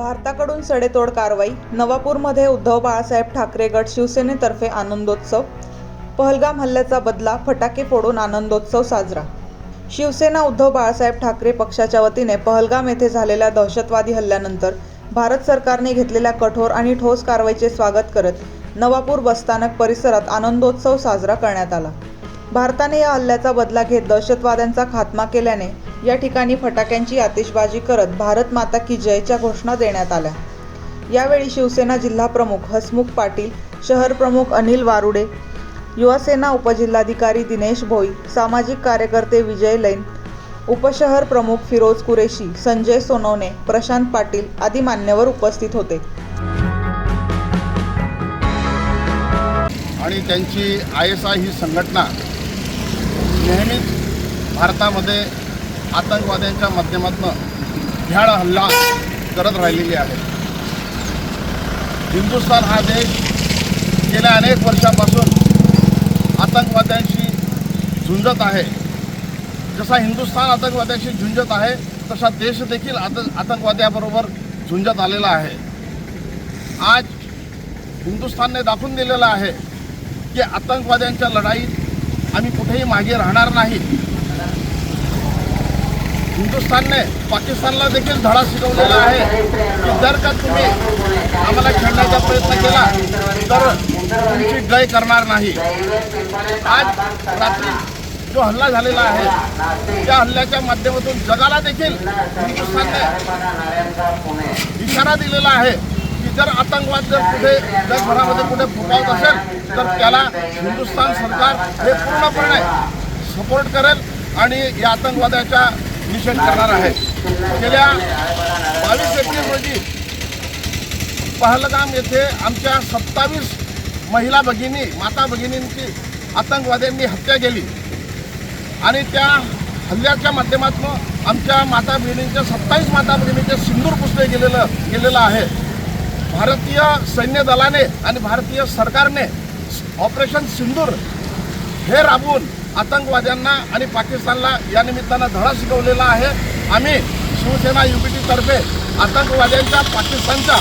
भारताकडून सडेतोड कारवाई नवापूरमध्ये उद्धव बाळासाहेब ठाकरे गट शिवसेनेतर्फे आनंदोत्सव पहलगाम हल्ल्याचा बदला फटाके फोडून आनंदोत्सव साजरा. शिवसेना उद्धव बाळासाहेब ठाकरे पक्षाच्या वतीने पहलगाम येथे झालेल्या दहशतवादी हल्ल्यानंतर भारत सरकारने घेतलेल्या कठोर आणि ठोस कारवाईचे स्वागत करत नवापूर बसस्थानक परिसरात आनंदोत्सव साजरा करण्यात आला. भारताने या हल्ल्याचा बदला घेत दहशतवाद्यांचा खात्मा केल्याने या ठिकाणी फटाक्यांची आतिषबाजी करत भारत माता की जयच्या घोषणा देण्यात आल्या. यावेळी शिवसेना जिल्हा प्रमुख हसमुख पाटील शहर प्रमुख अनिल वारुडे युवासेना उपजिल्हाधिकारी दिनेश भोई सामाजिक कार्यकर्ते विजय लैन उपशहर प्रमुख फिरोज कुरेशी संजय सोनवणे प्रशांत पाटील आदी मान्यवर उपस्थित होते. आणि त्यांची आय एस आय ही संघटना नेहमीच भारतामध्ये आतंकवाद्यांच्या माध्यमातून भ्याड हल्ला करत राहिलेली आहे. हिंदुस्थान हा देश गेल्या अनेक वर्षापासून आतंकवाद्यांशी झुंजत आहे. जसा हिंदुस्थान आतंकवाद्यांशी झुंजत आहे तसा देश देखील आत आतंकवाद्याबरोबर झुंजत आलेला आहे. आज हिंदुस्थानने दाखवून दिलेलं आहे की आतंकवाद्यांच्या लढाईत आम्ही कुठेही मागे राहणार नाही. हिंदुस्थानने पाकिस्तानला देखील धडा शिकवलेला आहे. की जर का तुम्ही आम्हाला खेळण्याचा प्रयत्न केला तर तुमची जय करणार नाही. आज रात्री जो हल्ला झालेला आहे त्या हल्ल्याच्या माध्यमातून जगाला देखील हिंदुस्थानने इशारा दिलेला आहे. की जर आतंकवाद जर कुठे जगभरामध्ये कुठे फुटावत असेल तर त्याला हिंदुस्थान सरकार हे पूर्णपणे सपोर्ट करेल आणि या आतंकवादाचा निषेध करणार आहे. गेल्या बावीस एप्रिल रोजी पहलगाम येथे आमच्या सत्तावीस महिला भगिनी माता भगिनींची आतंकवाद्यांनी हत्या केली. आणि त्या हल्ल्याच्या माध्यमातून आमच्या माता भगिनींच्या सत्तावीस माता भगिनीचे सिंदूर पुसले गेलेलं गेलेलं आहे. भारतीय सैन्य दलाने आणि भारतीय सरकारने ऑपरेशन सिंदूर हे राबवून आतंकवाद्यांना आणि पाकिस्तानला या निमित्तानं धडा शिकवलेला आहे. आम्ही शिवसेना युपीटीतर्फे आतंकवाद्यांच्या पाकिस्तानच्या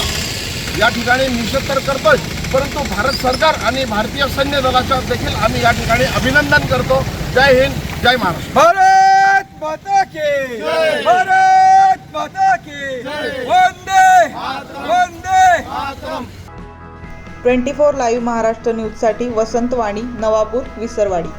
या ठिकाणी निषेध तर करतोय परंतु भारत सरकार आणि भारतीय सैन्य दलाचा देखील आम्ही या ठिकाणी अभिनंदन करतो. जय हिंद जय महाराष्ट्र. भारत माता की भारत माता की. वंदे वंदे ट्वेंटी फोर लाईव्ह महाराष्ट्र न्यूजसाठी वसंतवाणी नवापूर विसरवाडी.